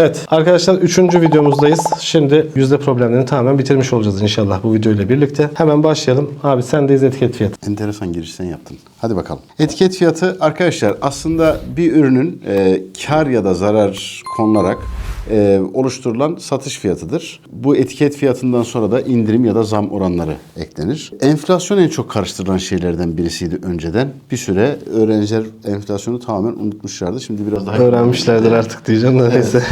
Evet arkadaşlar 3. videomuzdayız. Şimdi yüzde problemlerini tamamen bitirmiş olacağız inşallah bu videoyla birlikte. Hemen başlayalım. Abi sendeyiz etiket fiyatı. Enteresan giriş sen yaptın. Hadi bakalım. Etiket fiyatı arkadaşlar aslında bir ürünün e, kar ya da zarar konularak e, oluşturulan satış fiyatıdır. Bu etiket fiyatından sonra da indirim ya da zam oranları eklenir. Enflasyon en çok karıştırılan şeylerden birisiydi önceden. Bir süre öğrenciler enflasyonu tamamen unutmuşlardı. Şimdi biraz daha Öğrenmişlerdir artık diyeceğim de neyse.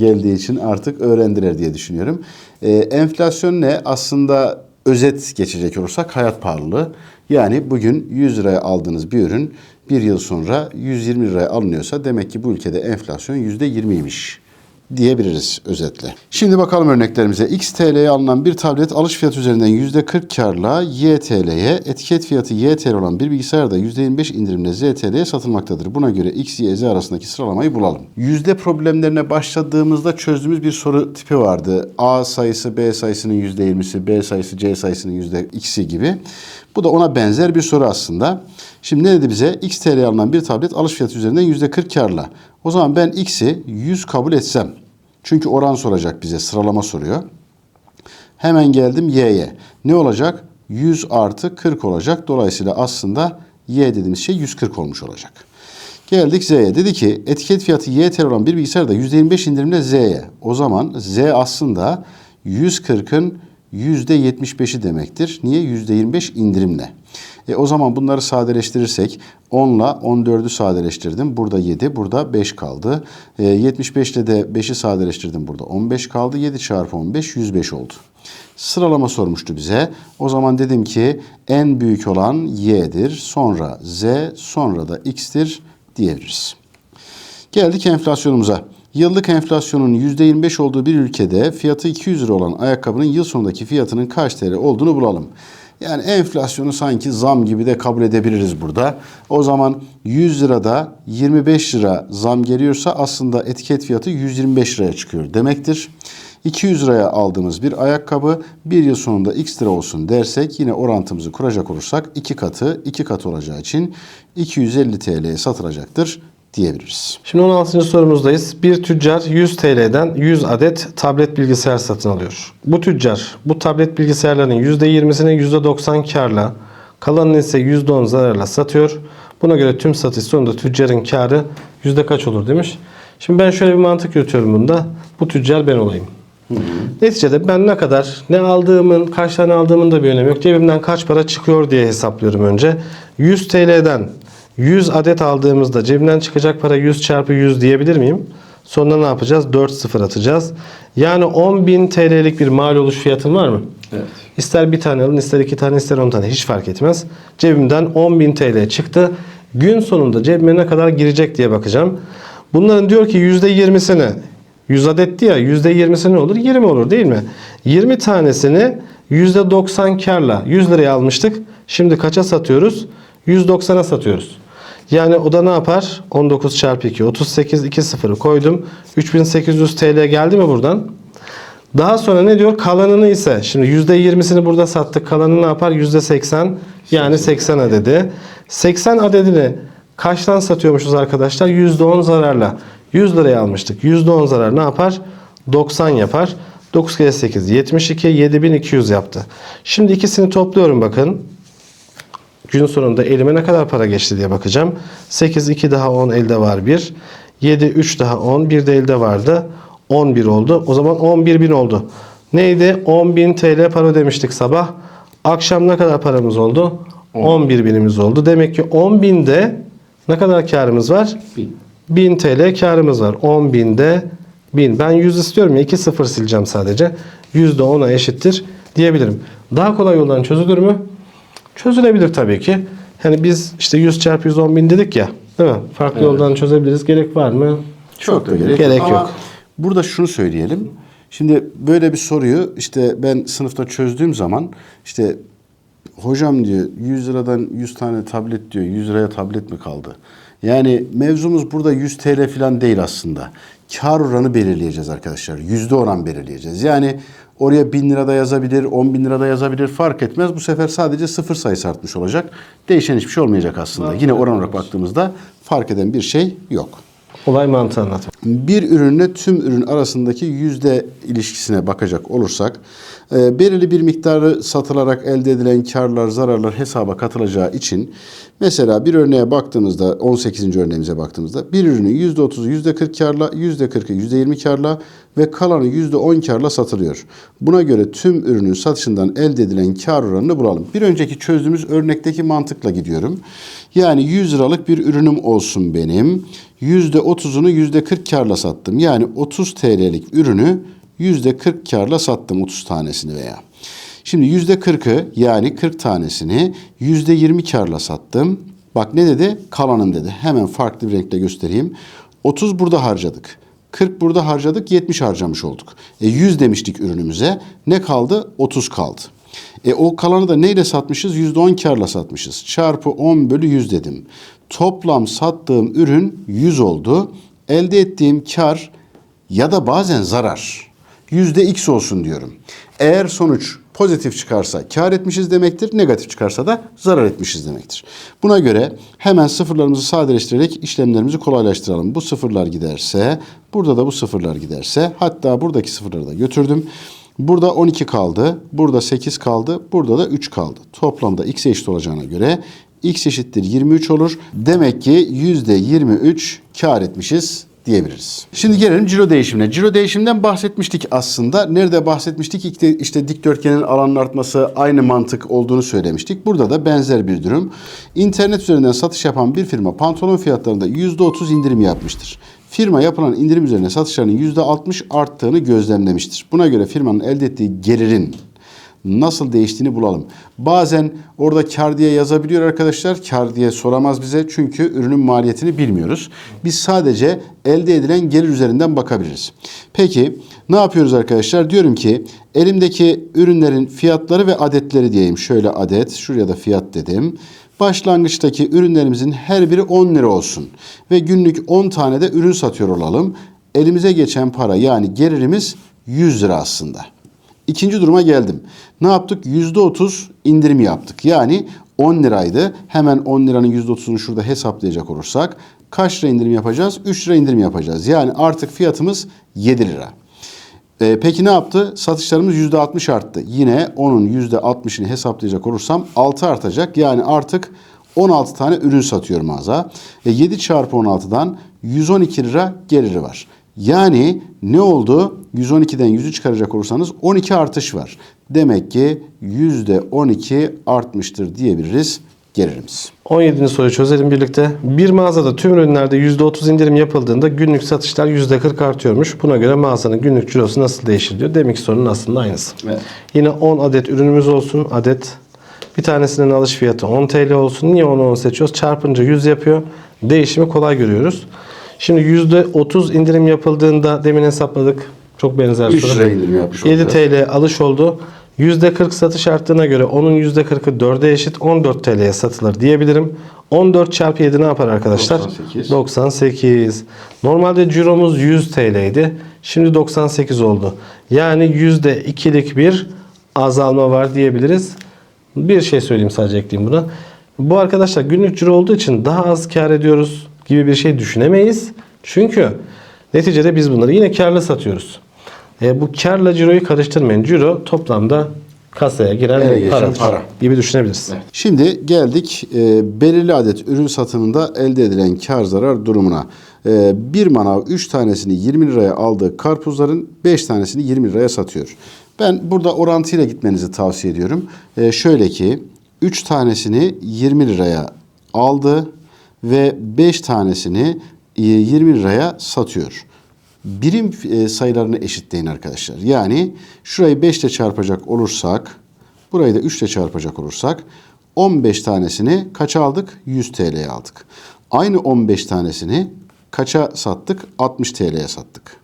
geldiği için artık öğrendiler diye düşünüyorum. Ee, enflasyon ne? Aslında özet geçecek olursak hayat pahalılığı. Yani bugün 100 liraya aldığınız bir ürün bir yıl sonra 120 liraya alınıyorsa demek ki bu ülkede enflasyon %20'ymiş diyebiliriz özetle. Şimdi bakalım örneklerimize. X TL'ye alınan bir tablet alış fiyatı üzerinden %40 karla Y TL'ye, etiket fiyatı Y TL olan bir bilgisayar da %25 indirimle Z TL'ye satılmaktadır. Buna göre X, Y, Z arasındaki sıralamayı bulalım. Yüzde problemlerine başladığımızda çözdüğümüz bir soru tipi vardı. A sayısı B sayısının %20'si, B sayısı C sayısının %X'i gibi. Bu da ona benzer bir soru aslında. Şimdi ne dedi bize? X TL'ye alınan bir tablet alış fiyatı üzerinden %40 karla. O zaman ben X'i 100 kabul etsem. Çünkü oran soracak bize, sıralama soruyor. Hemen geldim Y'ye. Ne olacak? 100 artı 40 olacak. Dolayısıyla aslında Y dediğimiz şey 140 olmuş olacak. Geldik Z'ye. Dedi ki etiket fiyatı Y TL olan bir bilgisayarda %25 indirimle Z'ye. O zaman Z aslında 140'ın %75'i demektir. Niye? %25 indirimle. E o zaman bunları sadeleştirirsek 10 ile 14'ü sadeleştirdim. Burada 7, burada 5 kaldı. E, 75 ile de 5'i sadeleştirdim. Burada 15 kaldı. 7 çarpı 15 105 oldu. Sıralama sormuştu bize. O zaman dedim ki en büyük olan y'dir. Sonra z, sonra da x'tir diyebiliriz. Geldik enflasyonumuza. Yıllık enflasyonun %25 olduğu bir ülkede fiyatı 200 lira olan ayakkabının yıl sonundaki fiyatının kaç TL olduğunu bulalım. Yani enflasyonu sanki zam gibi de kabul edebiliriz burada. O zaman 100 lirada 25 lira zam geliyorsa aslında etiket fiyatı 125 liraya çıkıyor demektir. 200 liraya aldığımız bir ayakkabı bir yıl sonunda x lira olsun dersek yine orantımızı kuracak olursak iki katı iki katı olacağı için 250 TL'ye satılacaktır diyebiliriz. Şimdi 16. sorumuzdayız. Bir tüccar 100 TL'den 100 adet tablet bilgisayar satın alıyor. Bu tüccar bu tablet bilgisayarların %20'sini %90 karla, kalanını ise %10 zararla satıyor. Buna göre tüm satış sonunda tüccarın karı yüzde kaç olur demiş. Şimdi ben şöyle bir mantık yürütüyorum bunda. Bu tüccar ben olayım. Neticede ben ne kadar, ne aldığımın, kaç tane aldığımın da bir önemi yok. Cebimden kaç para çıkıyor diye hesaplıyorum önce. 100 TL'den 100 adet aldığımızda cebimden çıkacak para 100 çarpı 100 diyebilir miyim? Sonra ne yapacağız? 4 sıfır atacağız. Yani 10.000 TL'lik bir mal oluş fiyatın var mı? Evet. İster bir tane alın, ister iki tane, ister on tane hiç fark etmez. Cebimden 10.000 TL çıktı. Gün sonunda cebime ne kadar girecek diye bakacağım. Bunların diyor ki %20'sini 100 adetti ya %20'si ne olur? 20 olur değil mi? 20 tanesini %90 karla 100 liraya almıştık. Şimdi kaça satıyoruz? 190'a satıyoruz. Yani o da ne yapar? 19 çarpı 2 38 2 sıfırı koydum. 3800 TL geldi mi buradan? Daha sonra ne diyor? Kalanını ise şimdi %20'sini burada sattık. Kalanı ne yapar? %80 yani 80 adedi. 80 adedini kaçtan satıyormuşuz arkadaşlar? %10 zararla. 100 liraya almıştık. %10 zarar ne yapar? 90 yapar. 9 kere 8 72 7200 yaptı. Şimdi ikisini topluyorum bakın. Gün sonunda elime ne kadar para geçti diye bakacağım. 8 2 daha 10 elde var 1. 7 3 daha 10 bir de elde vardı. 11 oldu. O zaman 11 bin oldu. Neydi? 10 bin TL para ödemiştik sabah. Akşam ne kadar paramız oldu? 11 binimiz oldu. Demek ki 10 binde ne kadar karımız var? 1000 TL karımız var. 10 binde 1000. Ben 100 istiyorum ya 2 sıfır sileceğim sadece. %10'a eşittir diyebilirim. Daha kolay yoldan çözülür mü? Çözülebilir tabii ki. Yani biz işte 100 çarpı 110 bin dedik ya. Değil mi? Farklı yoldan çözebiliriz. Gerek var mı? Çok da gerek, Gerek Ama yok. Burada şunu söyleyelim. Şimdi böyle bir soruyu işte ben sınıfta çözdüğüm zaman işte hocam diyor 100 liradan 100 tane tablet diyor 100 liraya tablet mi kaldı? Yani mevzumuz burada 100 TL falan değil aslında. Kar oranı belirleyeceğiz arkadaşlar. Yüzde oran belirleyeceğiz. Yani oraya 1000 lirada yazabilir, 10 bin lirada yazabilir fark etmez. Bu sefer sadece sıfır sayısı artmış olacak. Değişen hiçbir şey olmayacak aslında. Yine oran olarak baktığımızda fark eden bir şey yok. Olay mantığı anlat. Bir ürünle tüm ürün arasındaki yüzde ilişkisine bakacak olursak e, belirli bir miktarı satılarak elde edilen karlar, zararlar hesaba katılacağı için mesela bir örneğe baktığımızda 18. örneğimize baktığımızda bir ürünü %30'u %40 karla, %40'ı %20 karla ve kalanı %10 karla satılıyor. Buna göre tüm ürünün satışından elde edilen kar oranını bulalım. Bir önceki çözdüğümüz örnekteki mantıkla gidiyorum. Yani 100 liralık bir ürünüm olsun benim. %30'unu %40 karla sattım. Yani 30 TL'lik ürünü %40 karla sattım 30 tanesini veya. Şimdi %40'ı yani 40 tanesini %20 karla sattım. Bak ne dedi? Kalanım dedi. Hemen farklı bir renkle göstereyim. 30 burada harcadık. 40 burada harcadık, 70 harcamış olduk. E 100 demiştik ürünümüze. Ne kaldı? 30 kaldı. E o kalanı da neyle satmışız? %10 karla satmışız. Çarpı 10 bölü 100 dedim. Toplam sattığım ürün 100 oldu. Elde ettiğim kar ya da bazen zarar. Yüzde x olsun diyorum. Eğer sonuç pozitif çıkarsa kar etmişiz demektir. Negatif çıkarsa da zarar etmişiz demektir. Buna göre hemen sıfırlarımızı sadeleştirerek işlemlerimizi kolaylaştıralım. Bu sıfırlar giderse, burada da bu sıfırlar giderse, hatta buradaki sıfırları da götürdüm. Burada 12 kaldı, burada 8 kaldı, burada da 3 kaldı. Toplamda x'e eşit olacağına göre x eşittir 23 olur. Demek ki %23 kar etmişiz diyebiliriz. Şimdi gelelim ciro değişimine. Ciro değişiminden bahsetmiştik aslında. Nerede bahsetmiştik? İşte, dikdörtgenin alanın artması aynı mantık olduğunu söylemiştik. Burada da benzer bir durum. İnternet üzerinden satış yapan bir firma pantolon fiyatlarında %30 indirim yapmıştır. Firma yapılan indirim üzerine satışlarının %60 arttığını gözlemlemiştir. Buna göre firmanın elde ettiği gelirin nasıl değiştiğini bulalım. Bazen orada kar diye yazabiliyor arkadaşlar. Kar diye soramaz bize çünkü ürünün maliyetini bilmiyoruz. Biz sadece elde edilen gelir üzerinden bakabiliriz. Peki ne yapıyoruz arkadaşlar? Diyorum ki elimdeki ürünlerin fiyatları ve adetleri diyeyim. Şöyle adet, şuraya da fiyat dedim. Başlangıçtaki ürünlerimizin her biri 10 lira olsun ve günlük 10 tane de ürün satıyor olalım. Elimize geçen para yani gelirimiz 100 lira aslında. İkinci duruma geldim. Ne yaptık? %30 indirim yaptık. Yani 10 liraydı. Hemen 10 liranın %30'unu şurada hesaplayacak olursak kaç lira indirim yapacağız? 3 lira indirim yapacağız. Yani artık fiyatımız 7 lira. Ee, peki ne yaptı? Satışlarımız %60 arttı. Yine onun %60'ını hesaplayacak olursam 6 artacak. Yani artık 16 tane ürün satıyor mağaza. E 7 çarpı 16'dan 112 lira geliri var. Yani ne oldu? 112'den 100'ü çıkaracak olursanız 12 artış var. Demek ki %12 artmıştır diyebiliriz gelirimiz. 17. soruyu çözelim birlikte. Bir mağazada tüm ürünlerde %30 indirim yapıldığında günlük satışlar %40 artıyormuş. Buna göre mağazanın günlük cirosu nasıl değişir diyor. Demek ki sorunun aslında aynısı. Evet. Yine 10 adet ürünümüz olsun. Adet. Bir tanesinin alış fiyatı 10 TL olsun. Niye onu 10 seçiyoruz? Çarpınca 100 yapıyor. Değişimi kolay görüyoruz. Şimdi %30 indirim yapıldığında demin hesapladık. Çok benzer 3 soru. lira indirim yapmış 7 olacağız. TL alış oldu. %40 satış arttığına göre onun %40'ı 4'e eşit 14 TL'ye satılır diyebilirim. 14 çarpı 7 ne yapar arkadaşlar? 98. 98. Normalde ciromuz 100 TL'ydi. Şimdi 98 oldu. Yani %2'lik bir azalma var diyebiliriz. Bir şey söyleyeyim sadece ekleyeyim buna. Bu arkadaşlar günlük ciro olduğu için daha az kar ediyoruz gibi bir şey düşünemeyiz. Çünkü neticede biz bunları yine karlı satıyoruz. E, bu karla ciroyu karıştırmayın. Ciro toplamda kasaya giren Ele geçen para, para. gibi düşünebiliriz. Şimdi geldik e, belirli adet ürün satımında elde edilen kar zarar durumuna. E, bir manav 3 tanesini 20 liraya aldığı karpuzların 5 tanesini 20 liraya satıyor. Ben burada orantıyla gitmenizi tavsiye ediyorum. E, şöyle ki 3 tanesini 20 liraya aldı ve 5 tanesini e, 20 liraya satıyor. Birim e, sayılarını eşitleyin arkadaşlar. Yani şurayı 5 ile çarpacak olursak, burayı da 3 ile çarpacak olursak 15 tanesini kaça aldık? 100 TL'ye aldık. Aynı 15 tanesini kaça sattık? 60 TL'ye sattık.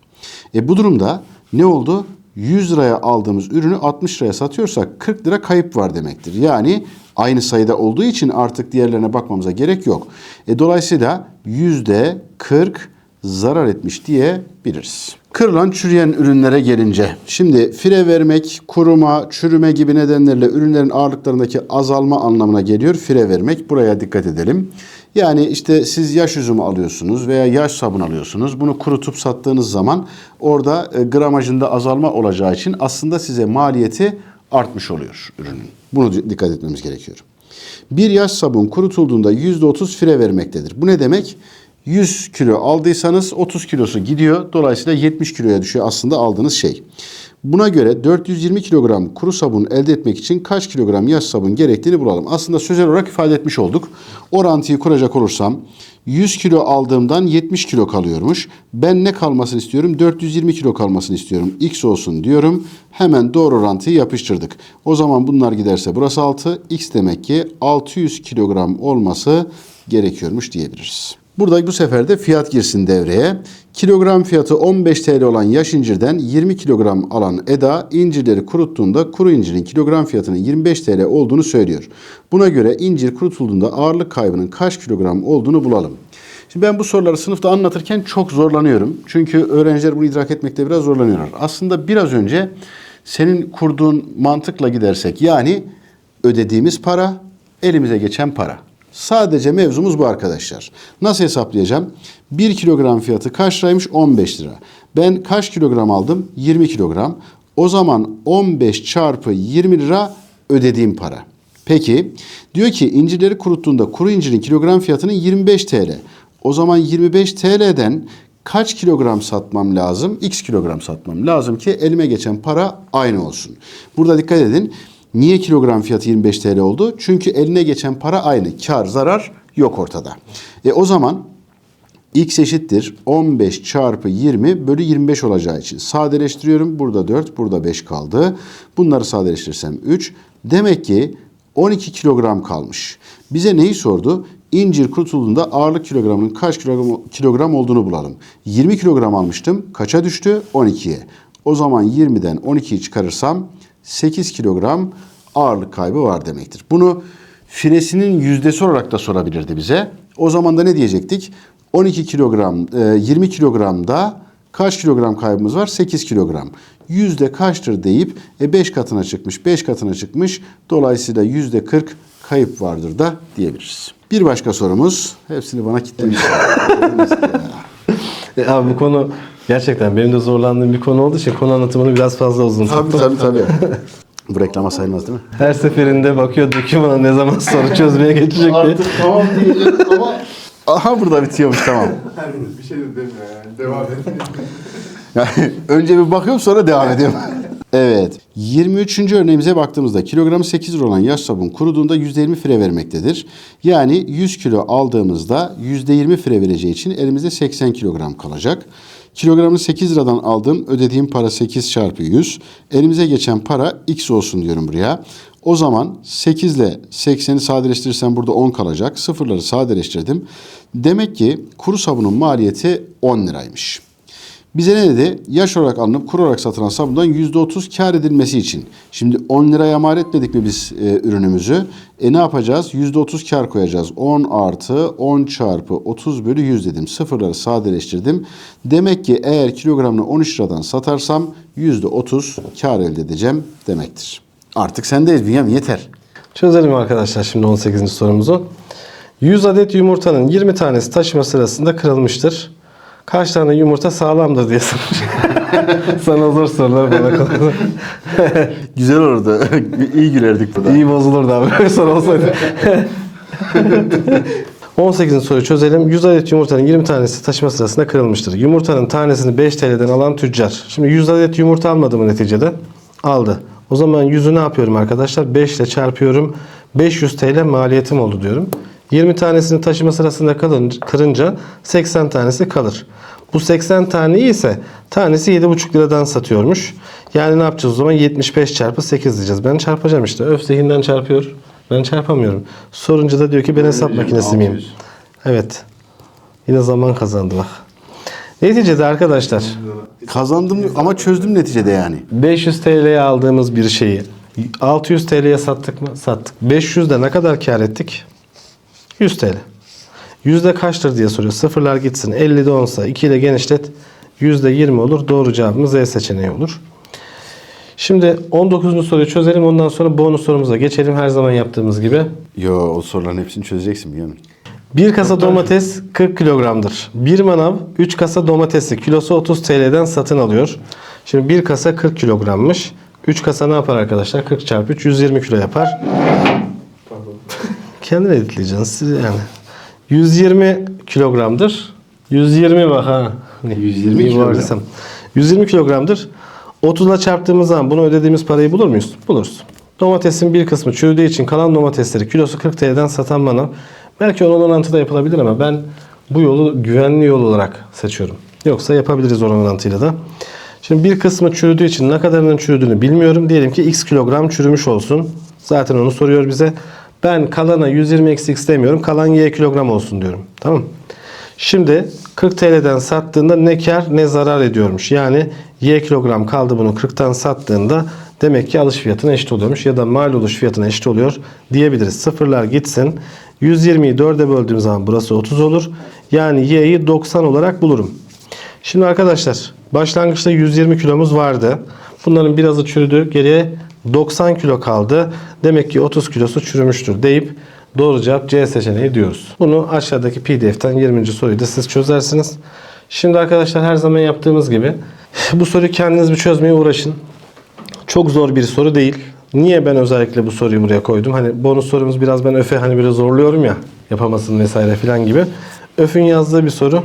E bu durumda ne oldu? 100 liraya aldığımız ürünü 60 liraya satıyorsak 40 lira kayıp var demektir. Yani aynı sayıda olduğu için artık diğerlerine bakmamıza gerek yok. E dolayısıyla yüzde 40 zarar etmiş diyebiliriz. Kırılan çürüyen ürünlere gelince şimdi fire vermek, kuruma, çürüme gibi nedenlerle ürünlerin ağırlıklarındaki azalma anlamına geliyor. Fire vermek buraya dikkat edelim. Yani işte siz yaş üzümü alıyorsunuz veya yaş sabun alıyorsunuz. Bunu kurutup sattığınız zaman orada e, gramajında azalma olacağı için aslında size maliyeti artmış oluyor ürünün. Bunu di- dikkat etmemiz gerekiyor. Bir yaş sabun kurutulduğunda %30 fire vermektedir. Bu ne demek? 100 kilo aldıysanız 30 kilosu gidiyor. Dolayısıyla 70 kiloya düşüyor aslında aldığınız şey. Buna göre 420 kilogram kuru sabun elde etmek için kaç kilogram yaş sabun gerektiğini bulalım. Aslında sözel olarak ifade etmiş olduk. Orantıyı kuracak olursam 100 kilo aldığımdan 70 kilo kalıyormuş. Ben ne kalmasını istiyorum? 420 kilo kalmasını istiyorum. X olsun diyorum. Hemen doğru orantıyı yapıştırdık. O zaman bunlar giderse burası 6. X demek ki 600 kilogram olması gerekiyormuş diyebiliriz. Burada bu sefer de fiyat girsin devreye. Kilogram fiyatı 15 TL olan yaş incirden 20 kilogram alan Eda incirleri kuruttuğunda kuru incirin kilogram fiyatının 25 TL olduğunu söylüyor. Buna göre incir kurutulduğunda ağırlık kaybının kaç kilogram olduğunu bulalım. Şimdi ben bu soruları sınıfta anlatırken çok zorlanıyorum. Çünkü öğrenciler bunu idrak etmekte biraz zorlanıyorlar. Aslında biraz önce senin kurduğun mantıkla gidersek yani ödediğimiz para, elimize geçen para. Sadece mevzumuz bu arkadaşlar. Nasıl hesaplayacağım? 1 kilogram fiyatı kaç liraymış? 15 lira. Ben kaç kilogram aldım? 20 kilogram. O zaman 15 çarpı 20 lira ödediğim para. Peki diyor ki incirleri kuruttuğunda kuru incirin kilogram fiyatının 25 TL. O zaman 25 TL'den kaç kilogram satmam lazım? X kilogram satmam lazım ki elime geçen para aynı olsun. Burada dikkat edin. Niye kilogram fiyatı 25 TL oldu? Çünkü eline geçen para aynı. Kar, zarar yok ortada. E o zaman x eşittir 15 çarpı 20 bölü 25 olacağı için sadeleştiriyorum. Burada 4, burada 5 kaldı. Bunları sadeleştirirsem 3. Demek ki 12 kilogram kalmış. Bize neyi sordu? İncir kurutulduğunda ağırlık kilogramının kaç kilogram, kilogram olduğunu bulalım. 20 kilogram almıştım. Kaça düştü? 12'ye. O zaman 20'den 12'yi çıkarırsam 8 kilogram ağırlık kaybı var demektir. Bunu firesinin yüzdesi olarak da sorabilirdi bize. O zaman da ne diyecektik? 12 kilogram, e, 20 kilogramda kaç kilogram kaybımız var? 8 kilogram. Yüzde kaçtır deyip e 5 katına çıkmış, 5 katına çıkmış. Dolayısıyla yüzde 40 kayıp vardır da diyebiliriz. Bir başka sorumuz. Hepsini bana kitlemiş. E, abi bu konu gerçekten benim de zorlandığım bir konu olduğu için konu anlatımını biraz fazla uzun tabii tuttum. tabii tabii. Bu reklama sayılmaz değil mi? Her seferinde bakıyorduk ki bana ne zaman soru çözmeye geçecek diye. tamam diyeceğim ama... Aha burada bitiyormuş tamam. bir şey de demiyor yani. Devam et. Yani önce bir bakıyorum sonra devam ediyorum. evet. 23. örneğimize baktığımızda kilogramı 8 lira olan yaş sabun kuruduğunda %20 fire vermektedir. Yani 100 kilo aldığımızda %20 fire vereceği için elimizde 80 kilogram kalacak. Kilogramı 8 liradan aldım. Ödediğim para 8 çarpı 100. Elimize geçen para x olsun diyorum buraya. O zaman 8 ile 80'i sadeleştirirsem burada 10 kalacak. Sıfırları sadeleştirdim. Demek ki kuru sabunun maliyeti 10 liraymış. Bize ne dedi? Yaş olarak alınıp kuru olarak satılan sabundan %30 kar edilmesi için. Şimdi 10 liraya mal etmedik mi biz e, ürünümüzü? E ne yapacağız? %30 kar koyacağız. 10 artı 10 çarpı 30 bölü 100 dedim. Sıfırları sadeleştirdim. Demek ki eğer kilogramını 13 liradan satarsam %30 kar elde edeceğim demektir. Artık sendeyiz Bünyamin yeter. Çözelim arkadaşlar şimdi 18. sorumuzu. 100 adet yumurtanın 20 tanesi taşıma sırasında kırılmıştır. Kaç tane yumurta sağlamdır diye sormuş. Sana zor sorular bana kaldı. Güzel olurdu. İyi gülerdik burada. İyi bozulurdu abi böyle soru olsaydı. 18. soruyu çözelim. 100 adet yumurtanın 20 tanesi taşıma sırasında kırılmıştır. Yumurtanın tanesini 5 TL'den alan tüccar. Şimdi 100 adet yumurta almadı mı neticede? Aldı. O zaman 100'ü ne yapıyorum arkadaşlar? 5 ile çarpıyorum. 500 TL maliyetim oldu diyorum. 20 tanesini taşıma sırasında kalınca, kırınca 80 tanesi kalır. Bu 80 taneyi ise tanesi 7,5 liradan satıyormuş. Yani ne yapacağız o zaman? 75 çarpı 8 diyeceğiz. Ben çarpacağım işte. Öf zihinden çarpıyor. Ben çarpamıyorum. Sorunca da diyor ki ben hesap makinesi miyim? 600. Evet. Yine zaman kazandı bak. Neticede arkadaşlar Kazandım ama çözdüm neticede yani. 500 TL'ye aldığımız bir şeyi 600 TL'ye sattık mı? Sattık. 500'de ne kadar kar ettik? 100 TL. Yüzde kaçtır diye soruyor. Sıfırlar gitsin. 50'de 10'sa 2 ile genişlet. Yüzde 20 olur. Doğru cevabımız E seçeneği olur. Şimdi 19. soruyu çözelim. Ondan sonra bonus sorumuza geçelim. Her zaman yaptığımız gibi. Yo o soruların hepsini çözeceksin Bünyamin. Bir kasa domates 40 kilogramdır. Bir manav 3 kasa domatesi kilosu 30 TL'den satın alıyor. Şimdi bir kasa 40 kilogrammış. 3 kasa ne yapar arkadaşlar? 40 çarpı 3 120 kilo yapar. Kendin editleyeceksin siz yani. 120 kilogramdır. 120 bak ha. Hani 120 iyi kilogram. varsam. 120 kilogramdır. 30'la çarptığımız zaman bunu ödediğimiz parayı bulur muyuz? Buluruz. Domatesin bir kısmı çürüdüğü için kalan domatesleri kilosu 40 TL'den satan bana belki onun orantıda yapılabilir ama ben bu yolu güvenli yol olarak seçiyorum. Yoksa yapabiliriz oran orantıyla da. Şimdi bir kısmı çürüdüğü için ne kadarının çürüdüğünü bilmiyorum. Diyelim ki x kilogram çürümüş olsun. Zaten onu soruyor bize. Ben kalana 120 eksi x demiyorum. Kalan y kilogram olsun diyorum. Tamam Şimdi 40 TL'den sattığında ne kar ne zarar ediyormuş. Yani y kilogram kaldı bunu 40'tan sattığında demek ki alış fiyatına eşit oluyormuş ya da mal oluş fiyatına eşit oluyor diyebiliriz. Sıfırlar gitsin. 120'yi 4'e böldüğüm zaman burası 30 olur. Yani y'yi 90 olarak bulurum. Şimdi arkadaşlar başlangıçta 120 kilomuz vardı. Bunların birazı çürüdü. Geriye 90 kilo kaldı. Demek ki 30 kilosu çürümüştür deyip doğru cevap C seçeneği diyoruz. Bunu aşağıdaki pdf'ten 20. soruyu da siz çözersiniz. Şimdi arkadaşlar her zaman yaptığımız gibi bu soruyu kendiniz bir çözmeye uğraşın. Çok zor bir soru değil. Niye ben özellikle bu soruyu buraya koydum? Hani bonus sorumuz biraz ben Öfe hani biraz zorluyorum ya yapamasın vesaire filan gibi. Öf'ün yazdığı bir soru.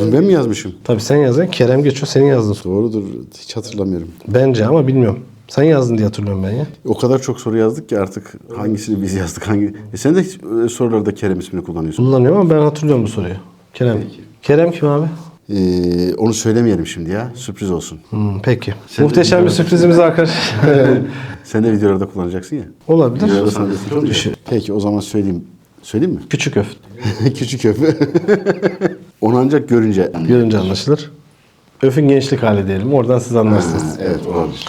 Bunu ben mi yazmışım? Tabii sen yazdın. Kerem geçiyor senin yazdığın soru. Doğrudur. Hiç hatırlamıyorum. Bence ama bilmiyorum. Sen yazdın diye hatırlıyorum ben ya. O kadar çok soru yazdık ki artık hangisini biz yazdık hangi... E sen de e, sorularda Kerem ismini kullanıyorsun. Kullanıyorum ama ben hatırlıyorum bu soruyu. Kerem. Kerem kim abi? Ee, onu söylemeyelim şimdi ya. Sürpriz olsun. Hmm, peki. Sen de Muhteşem bir videolarda- sürprizimiz arkadaş. Sen de videolarda kullanacaksın ya. Olabilir. Videolarda sana destek. Düşün. Peki o zaman söyleyeyim. Söyleyeyim mi? Küçük öf. Küçük öf. Onu ancak görünce Görünce anlaşılır. Öf'ün gençlik hali diyelim. Oradan siz anlarsınız. Evet olabilir.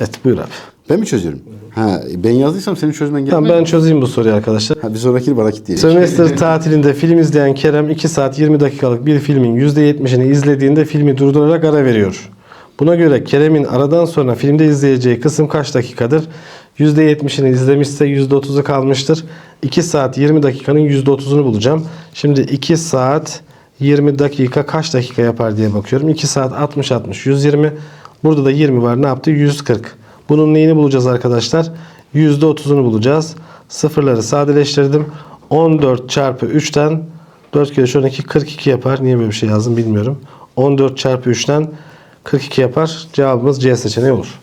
Evet buyur abi. Ben mi çözüyorum? Ha, ben yazdıysam senin çözmen gerekmiyor. Tamam ben çözeyim bu soruyu arkadaşlar. Ha, bir sonraki bana git diyelim. Sömestr tatilinde film izleyen Kerem 2 saat 20 dakikalık bir filmin %70'ini izlediğinde filmi durdurarak ara veriyor. Buna göre Kerem'in aradan sonra filmde izleyeceği kısım kaç dakikadır? %70'ini izlemişse %30'u kalmıştır. 2 saat 20 dakikanın %30'unu bulacağım. Şimdi 2 saat 20 dakika kaç dakika yapar diye bakıyorum. 2 saat 60 60 120. Burada da 20 var. Ne yaptı? 140. Bunun neyini bulacağız arkadaşlar? %30'unu bulacağız. Sıfırları sadeleştirdim. 14 çarpı 3'ten 4 kere 12 42 yapar. Niye böyle bir şey yazdım bilmiyorum. 14 çarpı 3'ten 42 yapar. Cevabımız C seçeneği olur.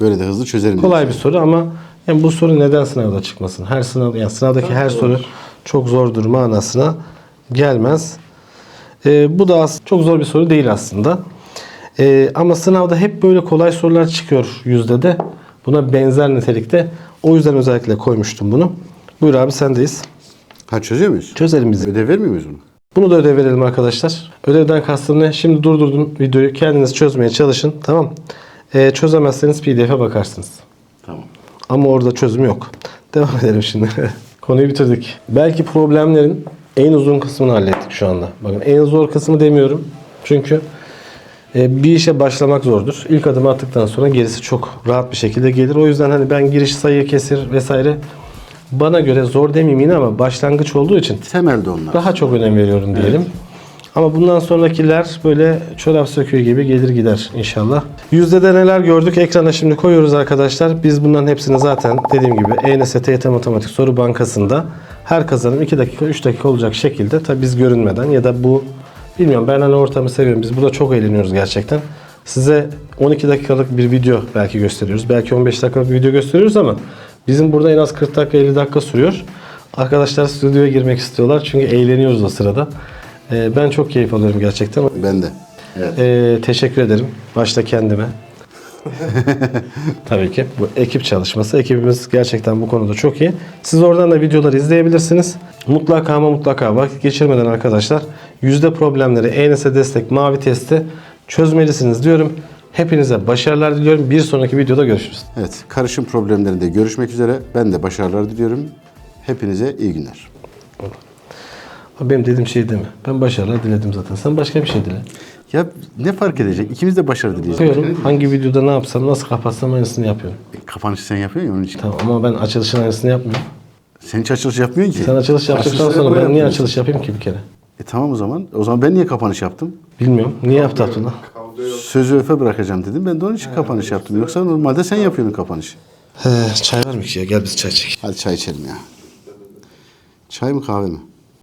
Böyle de hızlı çözerim. Kolay bir soru ama yani bu soru neden sınavda çıkmasın? Her sınav yani sınavdaki her soru çok zordur manasına gelmez. Ee, bu da çok zor bir soru değil aslında. Ee, ama sınavda hep böyle kolay sorular çıkıyor yüzde de. Buna benzer nitelikte. O yüzden özellikle koymuştum bunu. Buyur abi sendeyiz. Ha çözüyor muyuz? Çözelim bizi. Ödev vermiyor muyuz bunu? Bunu da ödev verelim arkadaşlar. Ödevden kastım ne? Şimdi durdurdum videoyu. Kendiniz çözmeye çalışın. Tamam. Ee, çözemezseniz pdf'e bakarsınız. Tamam. Ama orada çözüm yok. Devam edelim şimdi. Konuyu bitirdik. Belki problemlerin en uzun kısmını hallettik şu anda. Bakın en zor kısmı demiyorum. Çünkü e, bir işe başlamak zordur. İlk adımı attıktan sonra gerisi çok rahat bir şekilde gelir. O yüzden hani ben giriş sayı kesir vesaire bana göre zor demeyeyim yine ama başlangıç olduğu için Temelde onlar. daha çok önem veriyorum diyelim. Ama bundan sonrakiler böyle çorap söküğü gibi gelir gider inşallah. Yüzdede neler gördük ekrana şimdi koyuyoruz arkadaşlar. Biz bunların hepsini zaten dediğim gibi E ENS TYT Matematik Soru Bankası'nda her kazanım 2 dakika 3 dakika olacak şekilde tabi biz görünmeden ya da bu bilmiyorum ben hani ortamı seviyorum. Biz burada çok eğleniyoruz gerçekten. Size 12 dakikalık bir video belki gösteriyoruz. Belki 15 dakikalık bir video gösteriyoruz ama bizim burada en az 40 dakika 50 dakika sürüyor. Arkadaşlar stüdyoya girmek istiyorlar çünkü eğleniyoruz o sırada. Ee, ben çok keyif alıyorum gerçekten. Ben de. Evet. Ee, teşekkür ederim. Başta kendime. Tabii ki. Bu ekip çalışması. Ekibimiz gerçekten bu konuda çok iyi. Siz oradan da videoları izleyebilirsiniz. Mutlaka ama mutlaka vakit geçirmeden arkadaşlar yüzde problemleri, ENS destek, mavi testi çözmelisiniz diyorum. Hepinize başarılar diliyorum. Bir sonraki videoda görüşürüz. Evet. Karışım problemlerinde görüşmek üzere. Ben de başarılar diliyorum. Hepinize iyi günler. Benim dediğim şey değil mi? Ben başarılar diledim zaten. Sen başka bir şey dile. Ya ne fark edecek? İkimiz de başarı dileyeceğiz. Yapıyorum. Hangi videoda ne yapsam, nasıl kapatsam aynısını yapıyorum. E, Kapanışı sen yapıyorsun ya onun için. Tamam ama ben açılışın aynısını yapmıyorum. Sen hiç açılış yapmıyorsun ki. Sen açılış yaptıktan sonra ben niye açılış yapayım ki bir kere? E tamam o zaman. O zaman ben niye kapanış yaptım? Bilmiyorum. Niye yaptı Abdullah? Sözü öfe bırakacağım dedim. Ben de onun için kapanış yaptım. Yoksa normalde sen yapıyordun kapanışı. He, çay var mı ki ya? Gel biz çay çekelim. Hadi çay içelim ya. Çay mı kahve mi?